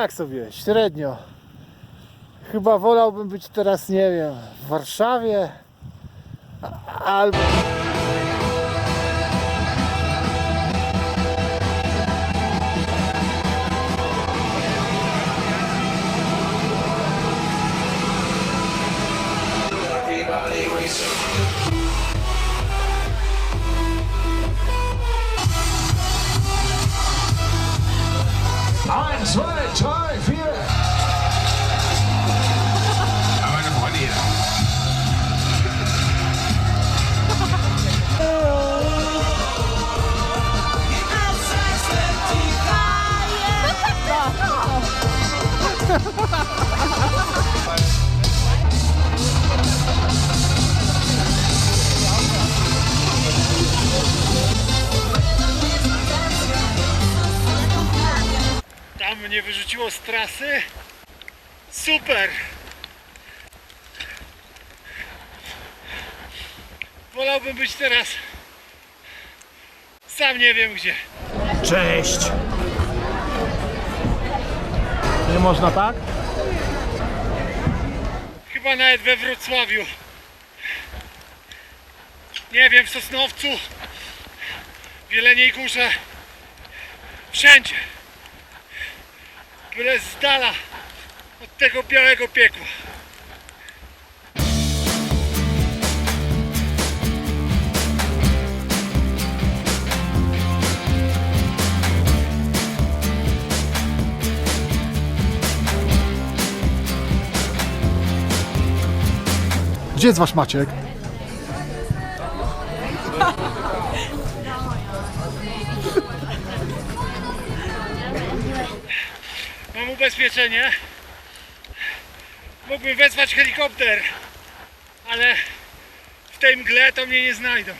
tak sobie, średnio. Chyba wolałbym być teraz, nie wiem, w Warszawie albo... zwei, drei, vier. Aber eine Freundin hier. Ha ha ha! Mnie wyrzuciło z trasy. Super! Wolałbym być teraz sam nie wiem gdzie. Cześć! Nie można tak? Chyba nawet we Wrocławiu. Nie wiem, w Sosnowcu, w Jeleniej Górze. Wszędzie. Byle z dala od tego białego piekła. Gdzie jest wasz Maciek? Ubezpieczenie. Mógłbym wezwać helikopter, ale w tej mgle to mnie nie znajdą.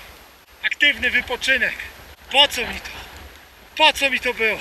Aktywny wypoczynek. Po co mi to? Po co mi to było?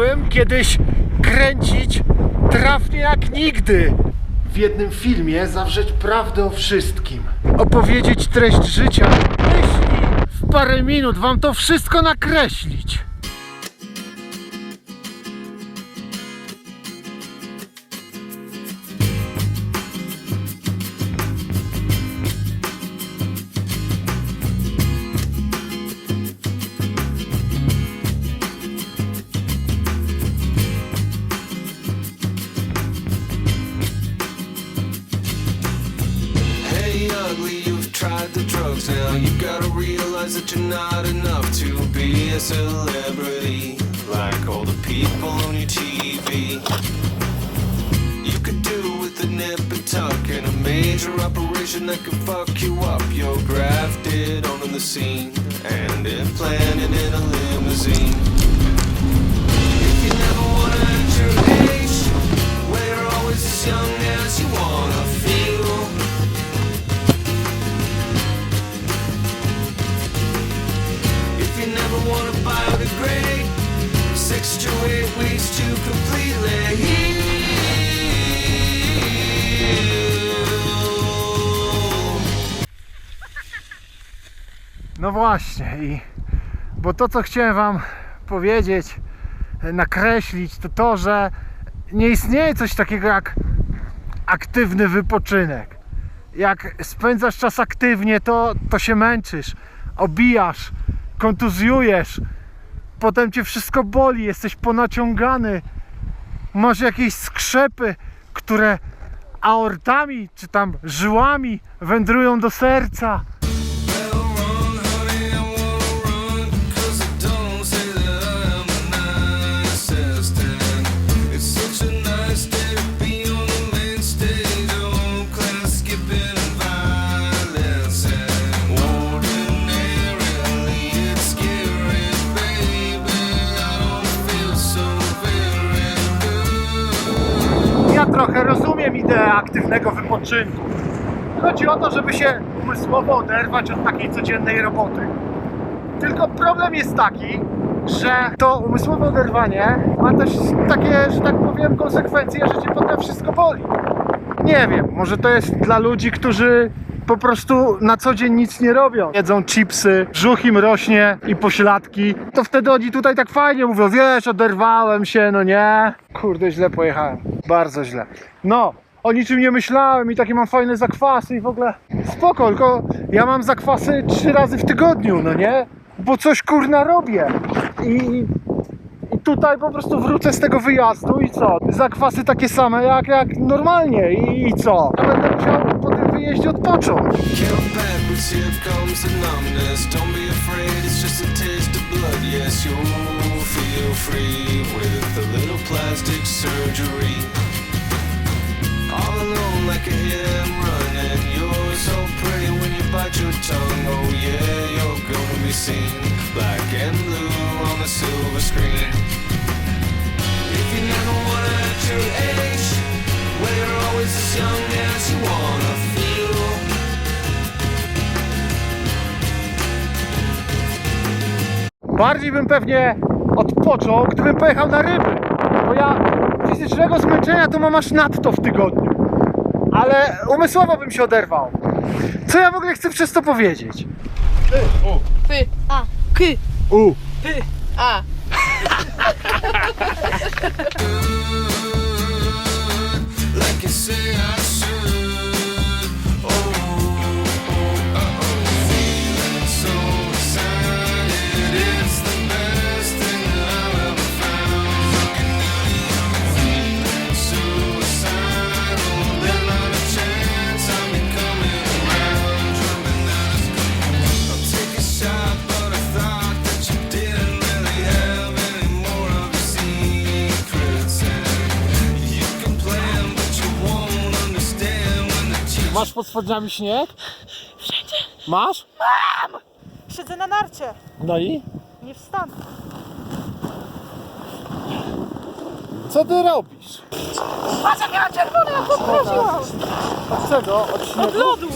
Chciałbym kiedyś kręcić trafnie jak nigdy. W jednym filmie zawrzeć prawdę o wszystkim. Opowiedzieć treść życia, myśli. W parę minut wam to wszystko nakreślić. Now. You gotta realize that you're not enough to be a celebrity like all the people on your TV. You could do with a nip and tuck and a major operation that could fuck you up. You're grafted onto the scene and implanted in a limousine. If you never wanna age your age, No właśnie i bo to co chciałem wam powiedzieć, e, nakreślić to to, że nie istnieje coś takiego jak aktywny wypoczynek. Jak spędzasz czas aktywnie, to, to się męczysz, obijasz, kontuzjujesz, potem cię wszystko boli, jesteś ponaciągany, masz jakieś skrzepy, które aortami, czy tam żyłami wędrują do serca. Wypoczynku. Chodzi o to, żeby się umysłowo oderwać od takiej codziennej roboty. Tylko problem jest taki, że to umysłowe oderwanie ma też takie, że tak powiem, konsekwencje, że cię potem wszystko boli. Nie wiem, może to jest dla ludzi, którzy po prostu na co dzień nic nie robią. Jedzą chipsy, brzuch im rośnie i pośladki. To wtedy oni tutaj tak fajnie mówią, wiesz, oderwałem się, no nie. Kurde, źle pojechałem. Bardzo źle. No, o niczym nie myślałem i takie mam fajne zakwasy i w ogóle spoko, tylko ja mam zakwasy trzy razy w tygodniu, no nie? Bo coś kurna robię. I, i tutaj po prostu wrócę z tego wyjazdu i co? Zakwasy takie same jak, jak normalnie i, i co? Będę musiał po tym wyjeździe odpocząć. Feel free with a little plastic surgery. All alone, like a hit and run, and you're so pretty when you bite your tongue. Oh yeah, you're gonna be seen, black and blue on the silver screen. If you never wanna at your age, when you're always as young as you wanna feel. Bardziej bym pewnie odpoczął, gdybym pojechał na ryby. Bo ja fizycznego zmęczenia to mam aż nadto w tygodniu. Ale umysłowo bym się oderwał. Co ja w ogóle chcę przez to powiedzieć? Py, a, ky, U. py, a. like you say I Masz pod spodniami śnieg? Wszędzie. Masz? Siedzę na narcie. No i? Nie wstanę. Co ty robisz? Patrz jak ja czerwony, jak poprawiłam. Od czego? Od Od śniegu? lodu.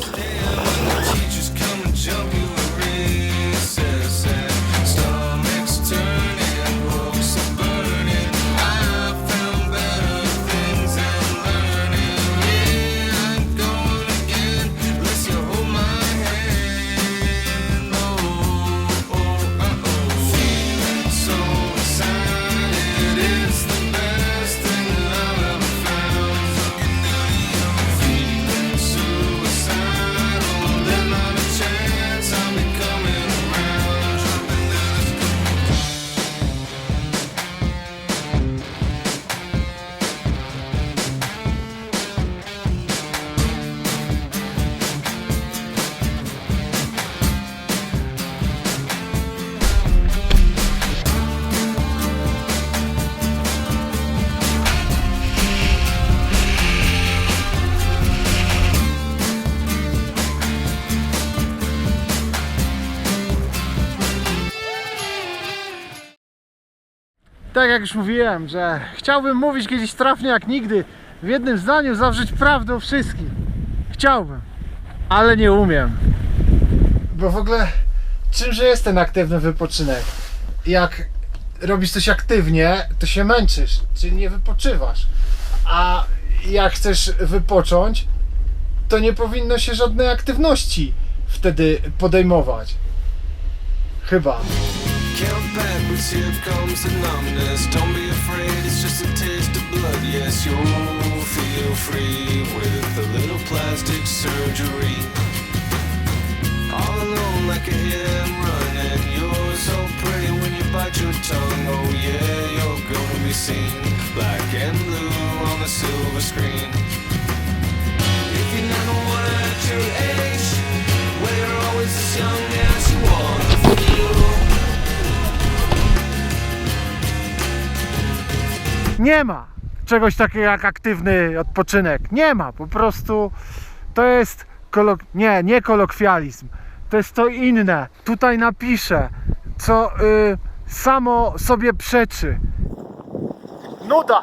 Tak jak już mówiłem, że chciałbym mówić kiedyś trafnie jak nigdy, w jednym zdaniu zawrzeć prawdę o wszystkim. Chciałbym, ale nie umiem. Bo w ogóle czymże jest ten aktywny wypoczynek? Jak robisz coś aktywnie, to się męczysz, czyli nie wypoczywasz. A jak chcesz wypocząć, to nie powinno się żadnej aktywności wtedy podejmować. Chyba. Count backwards, here comes the numbness. Don't be afraid, it's just a taste of blood. Yes, you'll feel free with a little plastic surgery. All alone, like a hit and run, and you're so pretty when you bite your tongue. Oh yeah, you're gonna be seen, black and blue on the silver screen. Nie ma czegoś takiego jak aktywny odpoczynek. Nie ma, po prostu to jest kolok... nie, nie kolokwializm. To jest to inne. Tutaj napiszę, co y, samo sobie przeczy. Nuda.